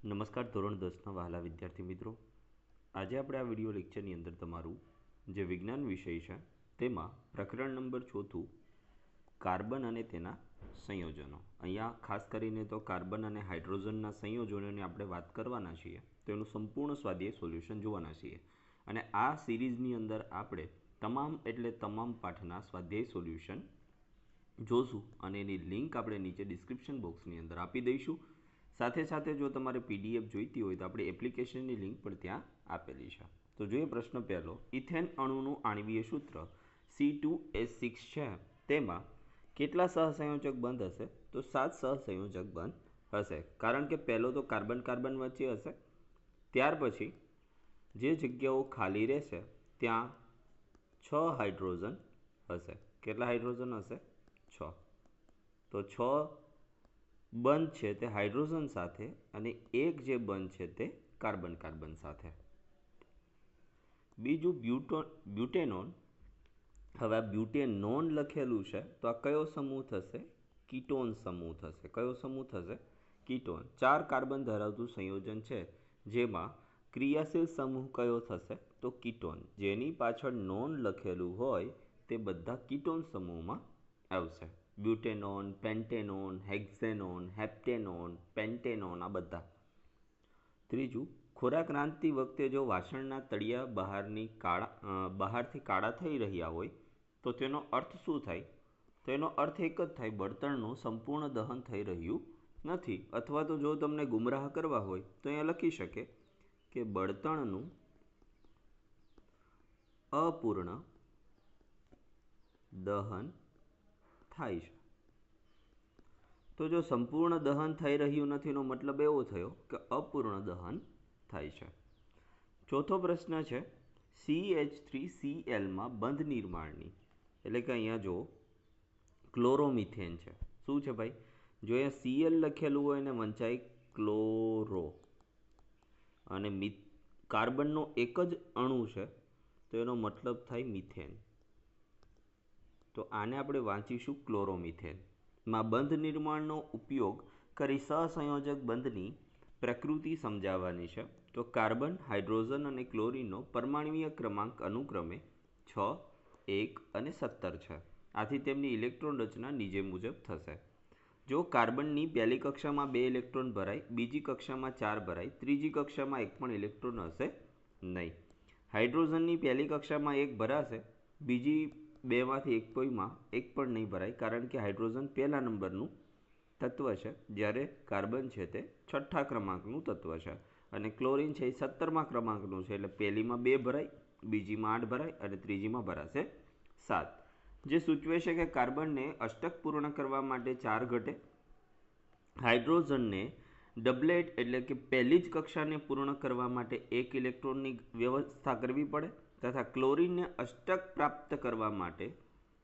નમસ્કાર ધોરણ દસના વહાલા વિદ્યાર્થી મિત્રો. આજે આપણે આ વીડિયો લેક્ચરની અંદર તમારું જે વિજ્ઞાન વિષય છે તેમાં પ્રકરણ નંબર ચોથું, કાર્બન અને તેના સંયોજનો. અહીંયા ખાસ કરીને તો કાર્બન અને હાઇડ્રોજનના સંયોજનોની આપણે વાત કરવાના છીએ, તો એનું સંપૂર્ણ સ્વાધ્યાય સોલ્યુશન જોવાના છીએ. અને આ સિરીઝની અંદર આપણે તમામ એટલે તમામ પાઠના સ્વાધ્યાય સોલ્યુશન જોશું અને એની લિંક આપણે નીચે ડિસ્ક્રિપ્શન બોક્સની અંદર આપી દઈશું. સાથે સાથે જો તમારે પીડીએફ જોઈતી હોય તો આપણે એપ્લિકેશનની લિંક પણ ત્યાં આપેલી છે. તો જોઈએ પ્રશ્ન પહેલો. ઇથેન અણુનું આણવીય સૂત્ર સી ટુ એસ સિક્સ છે. તેમાં કેટલા સહસંયોજક બંધ હશે? તો સાત સહસંયોજક બંધ હશે. કારણ કે પહેલો તો કાર્બન કાર્બન વચ્ચે હશે. ત્યાર પછી જે જગ્યાઓ ખાલી રહેશે, ત્યાં છ હાઇડ્રોજન હશે. કેટલા હાઇડ્રોજન હશે? છ. તો છ બંધ છે તે હાઇડ્રોજન સાથે અને એક જે બંધ છે તે કાર્બન કાર્બન સાથે. બીજું બ્યુટો, બ્યુટેનોન. હવે આ બ્યુટેનોન લખેલું છે, તો આ કયો સમૂહ થશે? કીટોન સમૂહ થશે. કયો સમૂહ થશે? કીટોન. ચાર કાર્બન ધરાવતું સંયોજન છે, જેમાં ક્રિયાશીલ સમૂહ કયો થશે? તો કીટોન. જેની પાછળ નોન લખેલું હોય તે બધા કીટોન સમૂહમાં આવશે. બ્યુટેનોન, પેન્ટેનોન, હેક્ઝેનોન, હેપ્ટેનોન, પેન્ટેનોન આ બધા. ત્રીજું, ખોરાક રાંધતી વખતે જો વાસણના તળિયા બહારની કાળા બહારથી કાળા થઈ રહ્યા હોય, તો તેનો અર્થ શું થાય? તો એનો અર્થ એક જ થાય, બળતણનું સંપૂર્ણ દહન થઈ રહ્યું નથી. અથવા તો જો તમને ગુમરાહ કરવા હોય, તો અહીંયા લખી શકે કે બળતણનું અપૂર્ણ દહન થાય છે. તો જો સંપૂર્ણ દહન થઈ રહ્યું નથીનો મતલબ એવો થયો કે અપૂર્ણ દહન થાય છે. ચોથો પ્રશ્ન છે સી એચ થ્રી સી એલમાં બંધ નિર્માણની, એટલે કે અહીંયા જો ક્લોરોમિથેન છે. શું છે ભાઈ? જો અહીંયા સીએલ લખેલું હોય ને વંચાય ક્લોરો, અને કાર્બનનો એક જ અણુ છે, તો એનો મતલબ થાય મિથેન. તો આને આપણે વાંચીશું ક્લોરોમિથેન. માં બંધ નિર્માણનો ઉપયોગ કરી સહસંયોજક બંધની પ્રકૃતિ સમજાવવાની છે. તો કાર્બન, હાઇડ્રોજન અને ક્લોરીનનો પરમાણવીય ક્રમાંક અનુક્રમે છ, એક અને સત્તર છે. આથી તેમની ઇલેક્ટ્રોન રચના નીચે મુજબ થશે. જો કાર્બનની પહેલી કક્ષામાં બે ઇલેક્ટ્રોન ભરાય, બીજી કક્ષામાં ચાર ભરાય, ત્રીજી કક્ષામાં એક પણ ઇલેક્ટ્રોન હશે નહીં. હાઇડ્રોજનની પહેલી કક્ષામાં એક ભરાશે, બીજી બેમાંથી એક કોઈમાં એક પણ નહીં ભરાય, કારણ કે હાઇડ્રોજન પહેલા નંબરનું તત્વ છે, જ્યારે કાર્બન છે તે છઠ્ઠા ક્રમાંકનું તત્વ છે. અને ક્લોરિન છે એ સત્તરમા ક્રમાંકનું છે, એટલે પહેલીમાં બે ભરાય, બીજીમાં આઠ ભરાય અને ત્રીજીમાં ભરાશે સાત. જે સૂચવે છે કે કાર્બનને અષ્ટક પૂર્ણ કરવા માટે ચાર ઘટે. હાઇડ્રોજનને ડબલેટ એટલે કે પહેલી જ કક્ષાને પૂર્ણ કરવા માટે એક ઇલેક્ટ્રોનની વ્યવસ્થા કરવી પડે. તથા ક્લોરિનને અષ્ટક પ્રાપ્ત કરવા માટે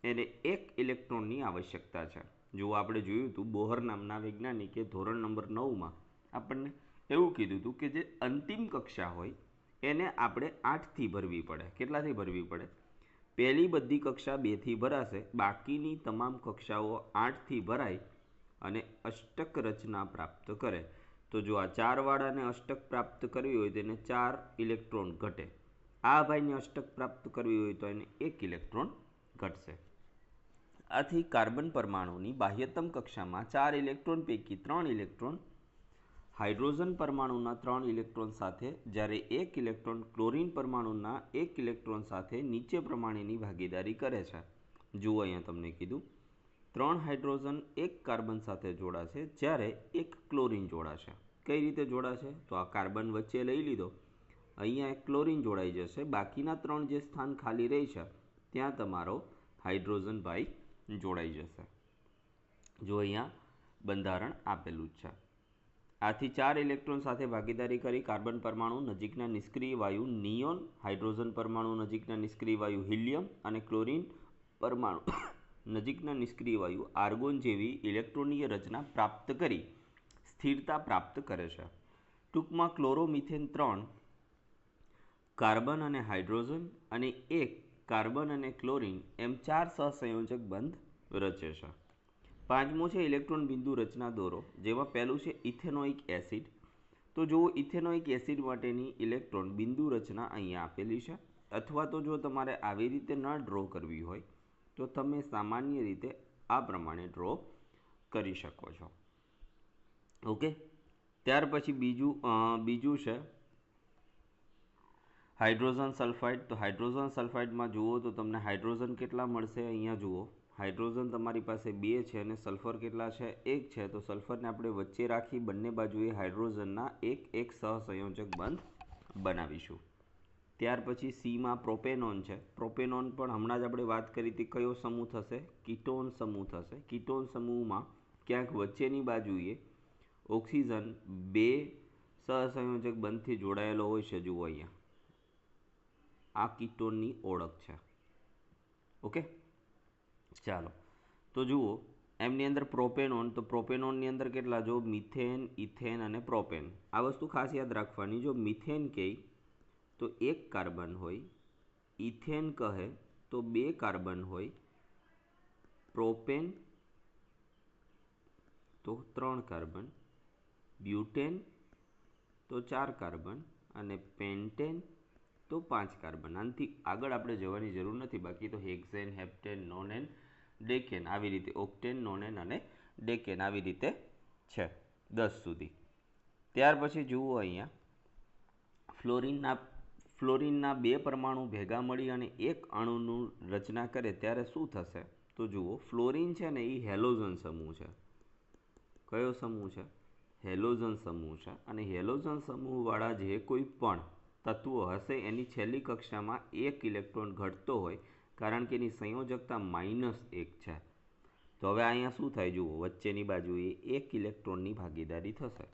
એને એક ઇલેક્ટ્રોનની આવશ્યકતા છે. જો આપણે જોયું હતું બોહર નામના વૈજ્ઞાનિકે ધોરણ નંબર નવમાં આપણને એવું કીધું હતું કે જે અંતિમ કક્ષા હોય, એને આપણે આઠથી ભરવી પડે. કેટલાથી ભરવી પડે? પહેલી બધી કક્ષા બેથી ભરાશે. બાકીની તમામ કક્ષાઓ આઠથી ભરાય અને અષ્ટક રચના પ્રાપ્ત કરે. તો જો આ ચારવાળાને અષ્ટક પ્રાપ્ત કરવી હોય તેને ચાર ઇલેક્ટ્રોન ઘટે. આ ભાઈને અષ્ટક પ્રાપ્ત કરવી હોય તો એને એક ઇલેક્ટ્રોન ઘટશે. આથી કાર્બન પરમાણુની બાહ્યતમ કક્ષામાં ચાર ઇલેક્ટ્રોન પૈકી ત્રણ ઇલેક્ટ્રોન, હાઇડ્રોજન પરમાણુના ત્રણ ઇલેક્ટ્રોન સાથે, જ્યારે એક ઇલેક્ટ્રોન ક્લોરીન પરમાણુના એક ઇલેક્ટ્રોન સાથે નીચે પ્રમાણેની ભાગીદારી કરે છે. જુઓ અહીંયા તમને કીધું. ત્રણ હાઇડ્રોજન એક કાર્બન સાથે જોડાશે, જ્યારે એક ક્લોરીન જોડાશે. કઈ રીતે જોડાશે? તો આ કાર્બન વચ્ચે લઈ લીધો. અહીંયા એક ક્લોરીન જોડાઈ જશે. બાકીના ત્રણ જે સ્થાન ખાલી રહી છે ત્યાં તમારો હાઇડ્રોજન ભાઈ જોડાઈ જશે. જો અહીંયા બંધારણ આપેલું જ છે. આથી ચાર ઇલેક્ટ્રોન સાથે ભાગીદારી કરી કાર્બન પરમાણુ નજીકના નિષ્ક્રિય વાયુ નિયોન, હાઇડ્રોજન પરમાણુ નજીકના નિષ્ક્રિય વાયુ હિલિયમ અને ક્લોરીન પરમાણુ નજીકના નિષ્ક્રિય વાયુ આર્ગોન જેવી ઇલેક્ટ્રોનીય રચના પ્રાપ્ત કરી સ્થિરતા પ્રાપ્ત કરે છે. ટૂંકમાં ક્લોરોમિથેન ત્રણ કાર્બન અને હાઇડ્રોજન અને એક કાર્બન અને ક્લોરિન એમ ચાર સહસંયોજક બંધ રચે છે. પાંચમું છે ઇલેક્ટ્રોન બિંદુ રચના દોરો, જેમાં પહેલું છે ઇથેનોઇક એસિડ. તો જો ઇથેનોઇક એસિડ માટેની ઇલેક્ટ્રોન બિંદુ રચના અહીંયા આપેલી છે. અથવા તો જો તમારે આવી રીતે ન ડ્રો કરવી હોય, તો તમે સામાન્ય રીતે આ પ્રમાણે ડ્રો કરી શકો છો. ઓકે? ત્યાર પછી બીજું બીજું છે હાઇડ્રોજન સલ્ફાઇડ. તો હાઇડ્રોજન સલ્ફાઇડમાં જુઓ તો તમને હાઇડ્રોજન કેટલા મળશે અહીંયા જુઓ. હાઇડ્રોજન તમારી પાસે બે છે અને સલ્ફર કેટલા છે? એક છે. તો સલ્ફરને આપણે વચ્ચે રાખી બંને બાજુએ હાઇડ્રોજનના એક એક સહસંયોજક બંધ બનાવીશું. ત્યાર પછી સીમાં પ્રોપેનોન છે. પ્રોપેનોન પણ હમણાં જ આપણે વાત કરી હતી કયો સમૂહ થશે? કીટોન સમૂહ થશે. કીટોન સમૂહમાં ક્યાંક વચ્ચેની બાજુએ ઓક્સિજન બે સહસંયોજક બંધથી જોડાયેલો હોય છે. જુઓ અહીંયા. આ કીટોનની ઓળખ છે. ઓકે? ચાલો. તો જુઓ, એમની અંદર પ્રોપેનોન, તો પ્રોપેનોનની અંદર કેટલા? જો મિથેન, ઇથેન અને પ્રોપેન. આ વસ્તુ ખાસ યાદ રાખવાની, જો મિથેન કહે, તો એક કાર્બન હોય, ઇથેન કહે, તો બે કાર્બન હોય, પ્રોપેન, તો ત્રણ કાર્બન, બ્યુટેન, તો ચાર કાર્બન અને પેન્ટેન તો પાંચ કાર્બન આનાથી આગળ આપણે જવાની જરૂર નથી. બાકી તો હેક્ઝેન, હેપ્ટેન, નોનેન, ડેકેન આવી રીતે, ઓક્ટેન, નોનેન અને ડેકેન આવી રીતે છે દસ સુધી. ત્યાર પછી જુઓ અહીંયા. ફ્લોરિનના ફ્લોરિનના બે પરમાણુ ભેગા મળી અને એક અણુનું રચના કરે ત્યારે શું થશે? તો જુઓ, ફ્લોરિન છે ને એ હેલોઝન સમૂહ છે. કયો સમૂહ છે? હેલોઝન સમૂહ છે. અને હેલોઝન સમૂહવાળા જે કોઈ પણ તત્વો હશે, એની છેલ્લી કક્ષામાં એક ઇલેક્ટ્રોન ઘટતો હોય, કારણ કે એની સંયોજકતા માઇનસ એક છે. તો હવે અહીંયા શું થાય જુઓ, વચ્ચેની બાજુએ એક ઇલેક્ટ્રોનની ભાગીદારી થશે.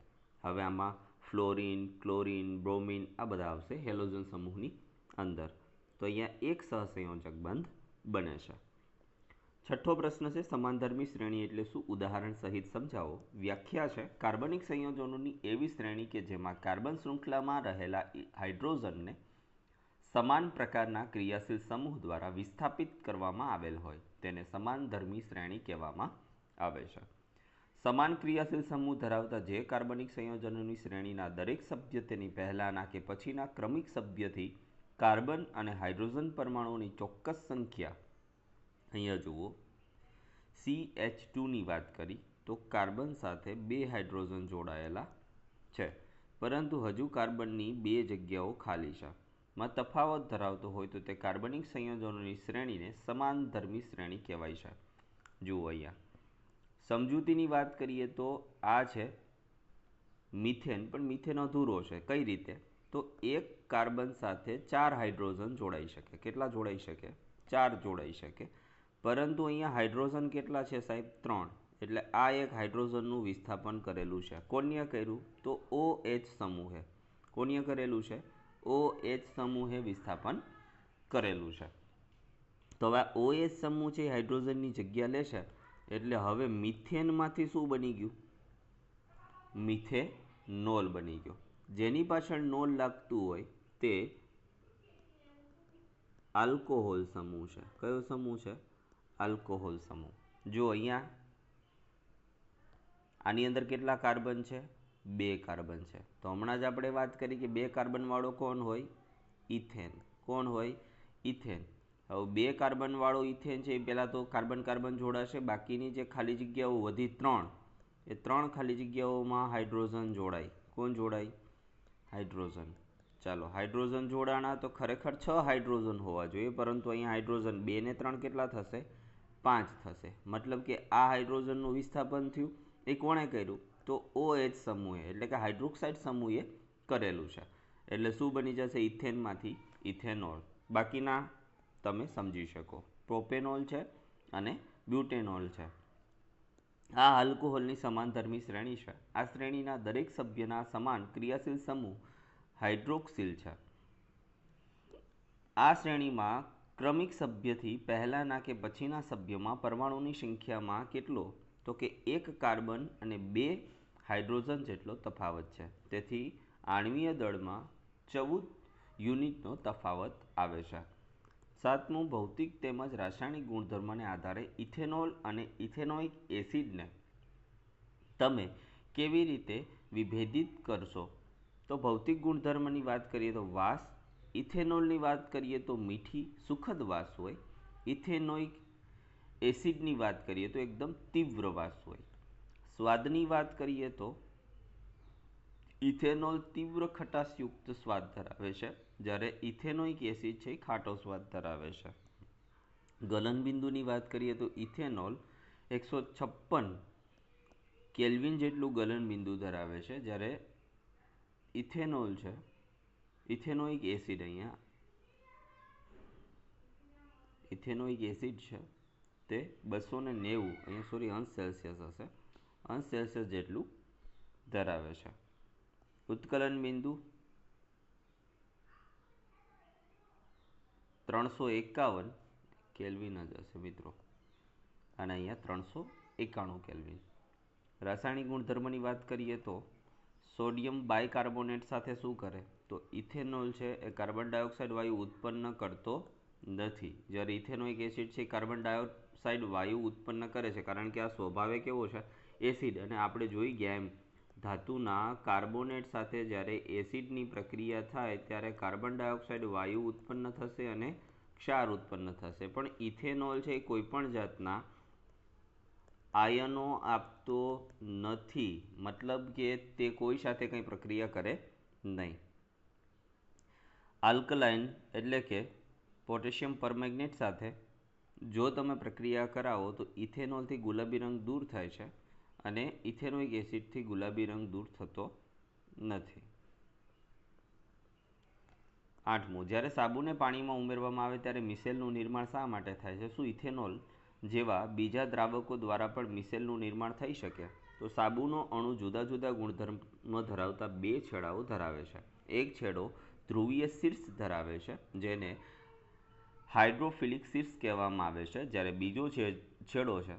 હવે આમાં ફ્લોરિન, ક્લોરિન, બ્રોમિન આ બધા આવશે, હેલોજન સમૂહની અંદર. તો અહીંયા એક સહસંયોજક બંધ બને છે. છઠ્ઠો પ્રશ્ન છે સમાનધર્મી શ્રેણી એટલે શું? ઉદાહરણ સહિત સમજાવો. વ્યાખ્યા છે, કાર્બનિક સંયોજનોની એવી શ્રેણી કે જેમાં કાર્બન શૃંખલામાં રહેલા હાઇડ્રોજનને સમાન પ્રકારના ક્રિયાશીલ સમૂહ દ્વારા વિસ્થાપિત કરવામાં આવેલ હોય. તેને સમાનધર્મી શ્રેણી કહેવામાં આવે છે. સમાન ક્રિયાશીલ સમૂહ ધરાવતા જે કાર્બનિક સંયોજનોની શ્રેણીના દરેક સભ્ય તેની પહેલાંના કે પછીના ક્રમિક સભ્યથી કાર્બન અને હાઇડ્રોજન પરમાણુઓની ચોક્કસ સંખ્યા અહીંયા જુઓ. સી એચ ટુની વાત કરી તો કાર્બન સાથે બે હાઇડ્રોજન જોડાયેલા છે. પરંતુ હજુ કાર્બનની બે જગ્યાઓ ખાલી છે. માં તફાવત ધરાવતો હોય તો તે કાર્બનિક સંયોજનોની શ્રેણીને સમાનધર્મી શ્રેણી કહેવાય છે. જુઓ અહીંયા. સમજૂતીની વાત કરીએ તો આ છે મિથેન, પણ મિથેન અધૂરો છે. કઈ રીતે? તો એક કાર્બન સાથે ચાર હાઇડ્રોજન જોડાઈ શકે. કેટલા જોડાઈ શકે? ચાર જોડાઈ શકે. પરંતુ અહીંયા હાઇડ્રોજન કેટલા છે સાહેબ? ત્રણ. એટલે આ એક હાઇડ્રોજનનું વિસ્થાપન કરેલું છે. કોન્ય કર્યું? તો ઓ એચ સમૂહે. કોન્ય કરેલું છે? ઓ એચ સમૂહે વિસ્થાપન કરેલું છે. તો હવે ઓ એચ સમૂહ છે હાઇડ્રોજનની જગ્યા લેશે. એટલે હવે મિથેનમાંથી શું બની ગયું? મિથેનોલ બની ગયો. જેની પાછળ નોલ લાગતું હોય તે આલ્કોહોલ સમૂહ છે. કયો સમૂહ છે? આલ્કોહોલ સમૂહ. જો અહીંયા આની અંદર કેટલા કાર્બન છે? બે કાર્બન છે. તો હમણાં જ આપણે વાત કરી કે બે કાર્બનવાળો કોણ હોય? ઇથેન. કોણ હોય? ઇથેન. હવે બે કાર્બનવાળો ઇથેન છે, એ પહેલાં તો કાર્બન કાર્બન જોડાશે. બાકીની જે ખાલી જગ્યાઓ વધી ત્રણ. એ ત્રણ ખાલી જગ્યાઓમાં હાઇડ્રોજન જોડાય. કોણ જોડાય? હાઇડ્રોજન. ચાલો, હાઇડ્રોજન જોડાણા તો ખરેખર છ હાઇડ્રોજન હોવા જોઈએ, પરંતુ અહીંયા હાઇડ્રોજન બે ને ત્રણ કેટલા થશે? પાંચ થશે. મતલબ કે આ હાઇડ્રોજનનું વિસ્થાપન થયું. એ કોણે કર્યું? તો ઓ એચ સમૂહે, એટલે કે હાઇડ્રોક્સાઇડ સમૂહે કરેલું છે. એટલે શું બની જશે? ઇથેનમાંથી ઇથેનોલ. બાકીના તમે સમજી શકો. પ્રોપેનોલ છે અને બ્યુટેનોલ છે. આ આલ્કોહોલની સમાનધર્મી શ્રેણી છે. આ શ્રેણીના દરેક સભ્યના સમાન ક્રિયાશીલ સમૂહ હાઇડ્રોક્સિલ છે. આ શ્રેણીમાં ક્રમિક સભ્યથી પહેલાંના કે પછીના સભ્યમાં પરમાણુની સંખ્યામાં કેટલો? તો કે એક કાર્બન અને બે હાઇડ્રોજન જેટલો તફાવત છે. તેથી આણ્વીય દળમાં ચૌદ યુનિટનો તફાવત આવે છે. સાતમું, ભૌતિક તેમજ રાસાયણિક ગુણધર્મને આધારે ઇથેનોલ અને ઇથેનોઇક એસિડને તમે કેવી રીતે વિભેદિત કરશો? તો ભૌતિક ગુણધર્મની વાત કરીએ તો વાસ ઇથેનોલની વાત કરીએ તો મીઠી, સુખદ વાસ હોય. ઇથેનોઇક એસિડની વાત કરીએ તો એકદમ તીવ્ર વાસ હોય. સ્વાદની વાત કરીએ તો ઇથેનોલ તીવ્ર ખટાશયુક્ત સ્વાદ ધરાવે છે, જ્યારે ઇથેનોઇક એસિડ છે એ ખાટો સ્વાદ ધરાવે છે. ગલનબિંદુની વાત કરીએ તો ઇથેનોલ એકસો છપ્પન કેલ્વિન જેટલું ગલનબિંદુ ધરાવે છે, જ્યારે ઇથેનોલ છે ઇથેનોઇક એસિડ અહીંયા, ઇથેનોઇક એસિડ છે, તે બસો ને નેવું, અહીંયા સોરી અંશ સેલ્સિયસ હશે. અંશ સેલ્સિયસ જેટલું ધરાવે છે. ઉત્કલન બિંદુ ત્રણસો એકાવન કેલ્વિન જ હશે મિત્રો. અને અહીંયા ત્રણસો એકાણું કેલ્વિન. રાસાયણિક ગુણધર્મની વાત કરીએ તો સોડિયમ બાયકાર્બોનેટ સાથે શું કરે? તો ઇથેનોલ છે એ કાર્બન ડાયોક્સાઇડ વાયુ ઉત્પન્ન કરતો નથી. જ્યારે ઇથેનોઇક એસિડ છે કાર્બન ડાયોક્સાઇડ વાયુ ઉત્પન્ન કરે છે, કારણ કે આ સ્વભાવે કેવો છે? એસિડ. અને આપણે જોઈ ગયા એમ, ધાતુના કાર્બોનેટ સાથે જ્યારે એસિડની પ્રક્રિયા થાય, ત્યારે કાર્બન ડાયોક્સાઇડ વાયુ ઉત્પન્ન થશે અને ક્ષાર ઉત્પન્ન થશે. પણ ઇથેનોલ છે એ કોઈપણ જાતના આયનો આપતો નથી. મતલબ કે તે કોઈ સાથે કંઈ પ્રક્રિયા કરે નહીં. આલ્કલાઇન એટલે કે પોટેશિયમ પરમેગ્નેટ સાથે જો તમે પ્રક્રિયા કરાવો તો ઇથેનોલથી ગુલાબી રંગ દૂર થાય છે અને ઇથેનોઇક એસિડથી ગુલાબી રંગ દૂર થતો નથી. આઠમું, જ્યારે સાબુને પાણીમાં ઉમેરવામાં આવે ત્યારે મિસેલનું નિર્માણ શા માટે થાય છે? શું ઇથેનોલ જેવા બીજા દ્રાવકો દ્વારા પણ મિસેલનું નિર્માણ થઈ શકે? તો સાબુનો અણુ જુદા જુદા ગુણધર્મો ધરાવતા બે છેડાઓ ધરાવે છે. એક છેડો ધ્રુવીય શીર્ષ ધરાવે છે, જેને હાઇડ્રોફિલિક શીર્ષ કહેવામાં આવે છે, જ્યારે બીજો છેડો છે,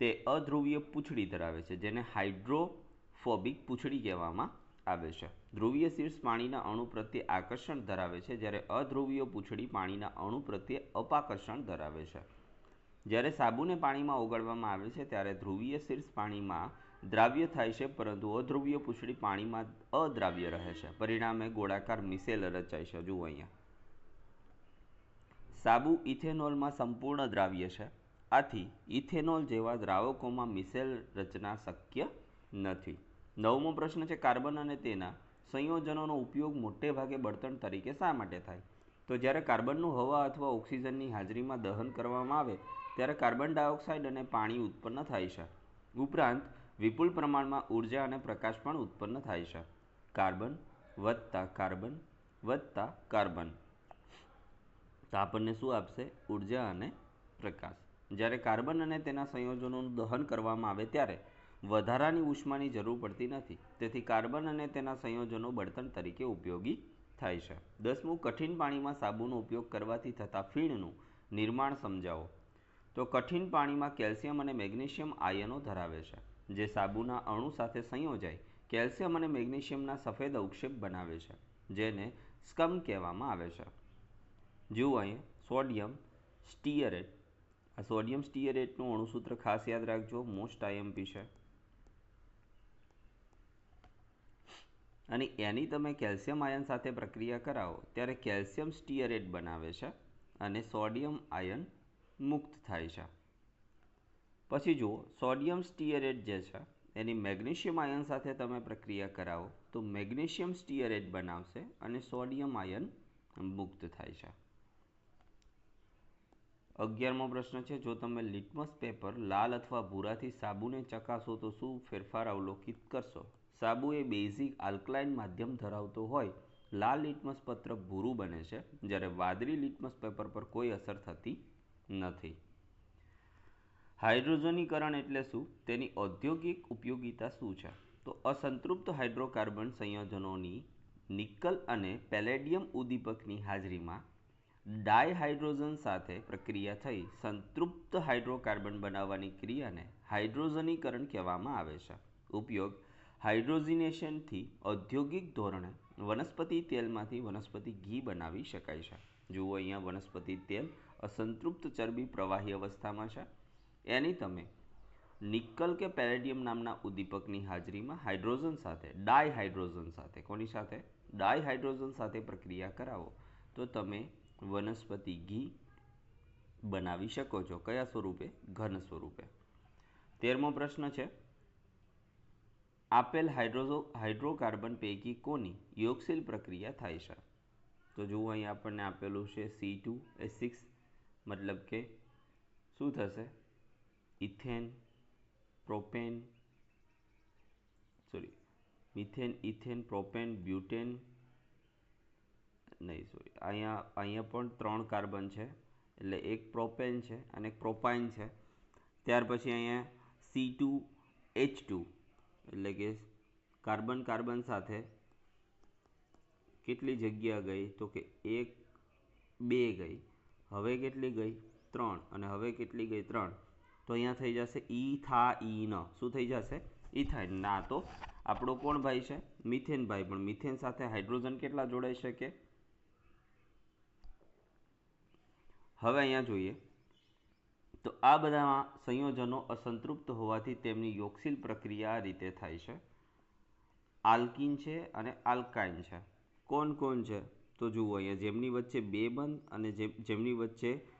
તે અધ્રુવીય પૂંછડી ધરાવે છે, જેને હાઇડ્રોફોબિક પૂંછડી કહેવામાં આવે છે. ધ્રુવીય શીર્ષ પાણીના અણુ પ્રત્યે આકર્ષણ ધરાવે છે, જ્યારે અધ્રુવીય પૂંછડી પાણીના અણુ પ્રત્યે અપાકર્ષણ ધરાવે છે. જ્યારે સાબુને પાણીમાં ઓગાળવામાં આવે છે, ત્યારે ધ્રુવીય શીર્ષ પાણીમાં દ્રાવ્ય થાય છે, પરંતુ અધ્રુવીય પૂંછડી પાણીમાં અદ્રાવ્ય રહે છે. પરિણામે ગોળાકાર મિસેલ રચાય છે. જુઓ અહીંયા. સાબુ ઇથેનોલમાં સંપૂર્ણ દ્રાવ્ય છે. આથી ઇથેનોલ જેવા દ્રાવકોમાં મિસેલ રચના શક્ય નથી. નવમો પ્રશ્ન છે, કાર્બન અને તેના સંયોજનોનો ઉપયોગ મોટે ભાગે બળતણ તરીકે શા માટે થાય? તો જ્યારે કાર્બનનું હવા અથવા ઓક્સિજનની હાજરીમાં દહન કરવામાં આવે, ત્યારે કાર્બન ડાયોક્સાઇડ અને પાણી ઉત્પન્ન થાય છે. ઉપરાંત વિપુલ પ્રમાણમાં ઊર્જા અને પ્રકાશ પણ ઉત્પન્ન થાય છે. કાર્બન વત્તા કાર્બન વત્તા કાર્બન. તો આપણને શું આપશે? ઊર્જા અને પ્રકાશ. જ્યારે કાર્બન અને તેના સંયોજનોનું દહન કરવામાં આવે ત્યારે વધારાની ઉષ્માની જરૂર પડતી નથી. તેથી કાર્બન અને તેના સંયોજનો બળતણ તરીકે ઉપયોગી થાય છે. દસમું, કઠિન પાણીમાં સાબુનો ઉપયોગ કરવાથી થતા ફીણનું નિર્માણ સમજાવો. તો કઠિન પાણીમાં કેલ્શિયમ અને મેગ્નેશિયમ આયનો ધરાવે છે. જે સાબુના અણુ સાથે સંયોજાય, કેલ્શિયમ અને મેગ્નેશિયમના સફેદ અવક્ષેપ બનાવે છે, જેને સ્કમ કહેવામાં આવે છે. જુઓ અહીં સોડિયમ સ્ટીયરેટ. આ સોડિયમ સ્ટીયરેટનું અણુસૂત્ર ખાસ યાદ રાખજો, મોસ્ટ આઈએમપી છે. અને એની તમે કેલ્શિયમ આયન સાથે પ્રક્રિયા કરાવો, ત્યારે કેલ્શિયમ સ્ટીયરેટ બનાવે છે અને સોડિયમ આયન મુક્ત થાય છે. પછી જુઓ, સોડિયમ સ્ટીયરેટ જે છે, એની મેગ્નેશિયમ આયન સાથે તમે પ્રક્રિયા કરાવો, તો મેગ્નેશિયમ સ્ટીયરેટ બનાવશે અને સોડિયમ આયન મુક્ત થાય છે. અગિયારમો પ્રશ્ન છે, જો તમે લિટમસ પેપર લાલ અથવા ભૂરાથી સાબુને ચકાસો, તો શું ફેરફાર અવલોકિત કરશો? સાબુ એ બેઝિક આલ્કલાઇન માધ્યમ ધરાવતો હોય. લાલ લિટમસ પત્ર ભૂરું બને છે, જ્યારે વાદળી લિટમસ પેપર પર કોઈ અસર થતી નથી. હાઇડ્રોજનીકરણ એટલે શું? તેની ઔદ્યોગિક ઉપયોગિતા શું છે? તો અસંતૃપ્ત હાઇડ્રોકાર્બન સંયોજનોની નિકલ અને પેલેડિયમ ઉદ્દીપકની હાજરીમાં ડાયહાઇડ્રોજન સાથે પ્રક્રિયા થઈ સંતૃપ્ત હાઇડ્રોકાર્બન બનાવવાની ક્રિયાને હાઇડ્રોજનીકરણ કહેવામાં આવે છે. ઉપયોગ હાઇડ્રોજિનેશનથી ઔદ્યોગિક ધોરણે વનસ્પતિ તેલમાંથી વનસ્પતિ ઘી બનાવી શકાય છે. જુઓ અહીંયા વનસ્પતિ તેલ અસંતૃપ્ત ચરબી પ્રવાહી અવસ્થામાં છે. એની તમે. નિકલ કે પેલેડિયમ નામના ઉદ્દીપકની હાજરીમાં હાઇડ્રોજન સાથે, ડાયહાઇડ્રોજન સાથે, કોની સાથે? ડાયહાઇડ્રોજન સાથે પ્રક્રિયા કરાવો. તો તમે વનસ્પતિ ઘી બનાવી શકો છો. કયા સ્વરૂપે? ઘન સ્વરૂપે. તેરમો પ્રશ્ન છે. આપેલ હાઇડ્રોઝો, હાઇડ્રોકાર્બન પૈકી કોની યોગશીલ પ્રક્રિયા થાય છે? તો જુઓ અહીં આપણને આપેલું છે સી ટુ એ સિક્સ મતલબ કે શું થશે? Ethane propane sorry methane ethane propane butane નહીં સોરી અહીંયા અહીંયા પણ ત્રણ કાર્બન છે, એટલે એક પ્રોપેન છે અને એક પ્રોપાઇન છે. ત્યાર પછી અહીંયા સી ટુ એચ ટુ એટલે કે કાર્બન કાર્બન સાથે કેટલી જગ્યા ગઈ? તો કે એક, બે ગઈ. હવે કેટલી ગઈ? ત્રણ. અને હવે કેટલી ગઈ? ત્રણ. તો અહીંયા થઈ જશે ઈ થા ઈ ન. શું થઈ જશે? ઇથાઇન ના, તો આપણો કોણ ભાઈ છે? મિથેન ભાઈ. પણ મિથેન સાથે હાઇડ્રોજન કેટલા જોડાઈ શકે? હવે અહીંયા જોઈએ. તો આ બધામાં સંયોજનો અસંતૃપ્ત હોવાથી તેમની યોગશીલ પ્રક્રિયા રીતે થાય છે. આલ્કિન છે અને આલ્કાઇન છે. કોણ કોણ છે? તો જુઓ, અહીંયા જેમની વચ્ચે બે બંધ અને જેમની વચ્ચે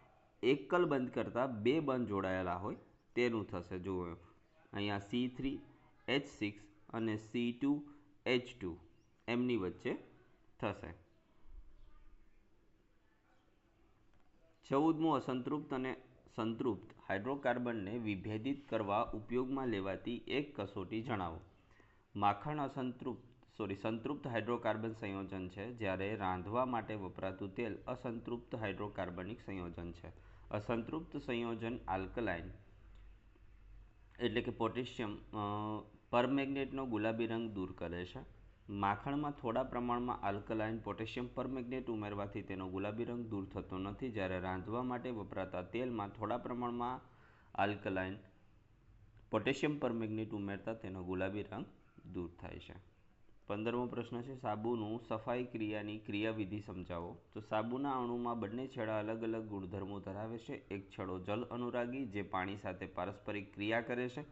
એકલ બંધ કરતાં બે બંધ જોડાયેલા હોય તેનું થશે. જુઓ અહીંયા સી થ્રી એચ સિક્સ અને સી ટુ એચ ટુ એમની વચ્ચે થશે. ચૌદમું અસંતૃપ્ત અને સંતૃપ્ત હાઇડ્રોકાર્બનને વિભેદિત કરવા ઉપયોગમાં લેવાતી એક કસોટી જણાવો. માખણ અસંતૃપ્ત, સોરી, સંતૃપ્ત હાઇડ્રોકાર્બન સંયોજન છે જ્યારે રાંધવા માટે વપરાતું તેલ અસંતૃપ્ત હાઇડ્રોકાર્બનિક સંયોજન છે. અસંતૃપ્ત સંયોજન આલ્કલાઇન એટલે કે પોટેશિયમ પરમેગ્નેટનો ગુલાબી રંગ દૂર કરે છે. માખણમાં થોડા પ્રમાણમાં આલ્કલાઇન પોટેશિયમ પરમેગ્નેટ ઉમેરવાથી તેનો ગુલાબી રંગ દૂર થતો નથી. જ્યારે રાંધવા માટે વપરાતા તેલમાં થોડા પ્રમાણમાં આલ્કલાઇન પોટેશિયમ પરમેગ્નેટ ઉમેરતા તેનો ગુલાબી રંગ દૂર થાય છે. પંદરમો પ્રશ્ન છે, સાબુનું સફાઈ ક્રિયાની ક્રિયાવિધિ સમજાવો. તો સાબુના અણુમાં બંને છેડા અલગ અલગ ગુણધર્મો ધરાવે છે. એક છેડો જલ અનુરાગી, જે પાણી સાથે પારસ્પરિક ક્રિયા કરે છે.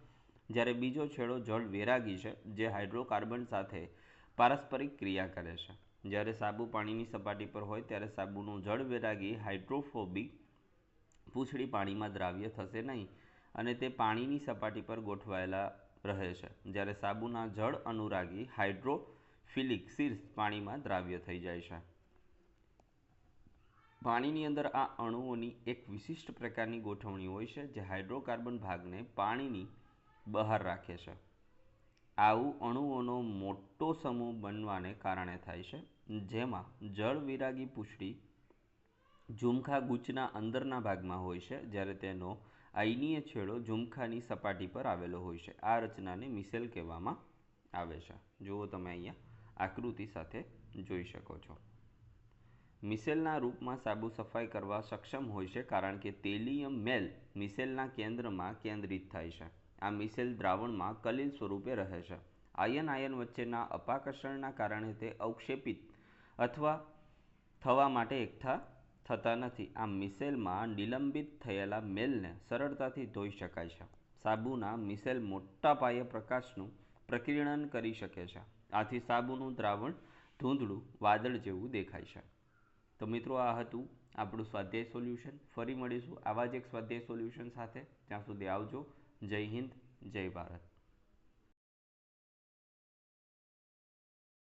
જ્યારે બીજો છેડો જળ વેરાગી છે, જે હાઇડ્રોકાર્બન સાથે પારસ્પરિક ક્રિયા કરે છે. જ્યારે સાબુ પાણીની સપાટી પર હોય, ત્યારે સાબુનું જળ વેરાગી હાઇડ્રોફોબિક પૂંછડી પાણીમાં દ્રાવ્ય થશે નહીં અને તે પાણીની સપાટી પર ગોઠવાયેલા રહે છે. જ્યારે સાબુના જળ અનુરાગી હાઇડ્રોફિલિક શીર્ષ પાણીમાં દ્રાવ્ય થઈ જાય છે. પાણીની અંદર આ અણુઓની એક વિશિષ્ટ પ્રકારની ગોઠવણી હોય છે જે હાઇડ્રોકાર્બન ભાગને પાણીની બહાર રાખે છે. આવું અણુઓનો મોટો સમૂહ બનવાને કારણે થાય છે, જેમાં જળ વિરાગી પૂછડી ઝુમખા ગુચના અંદરના ભાગમાં હોય છે, જ્યારે તેનો આયનીય છેડો ઝુમખાની સપાટી પર આવેલો હોય છે. આ રચનાને મિસેલ કહેવામાં આવે છે. જુઓ તમે અહીંયા આકૃતિ સાથે જોઈ શકો છો. મિસેલના રૂપમાં સાબુ સફાઈ કરવા સક્ષમ હોય છે કારણ કે તેલિયમ મેલ મિસેલના કેન્દ્રમાં કેન્દ્રિત થાય છે. આ મિસેલ દ્રાવણમાં કલીલ સ્વરૂપે રહે છે. આયન આયન વચ્ચેના અપાકર્ષણના કારણે તે અવક્ષેપિત અથવા થવા માટે એકઠા થતા નથી. આ મિસેલમાં નિલંબિત થયેલા મેલને સરળતાથી ધોઈ શકાય છે. સાબુના મિસેલ મોટા પાયે પ્રકાશનું પ્રકિરણન કરી શકે છે. આથી સાબુનું દ્રાવણ ધૂંધળું, વાદળ જેવું દેખાય છે. તો મિત્રો, આ હતું આપણું સ્વાધ્યાય સોલ્યુશન. ફરી મળીશું આવા જ એક સ્વાધ્યાય સોલ્યુશન સાથે. ત્યાં સુધી આવજો. જય હિન્દ, જય ભારત.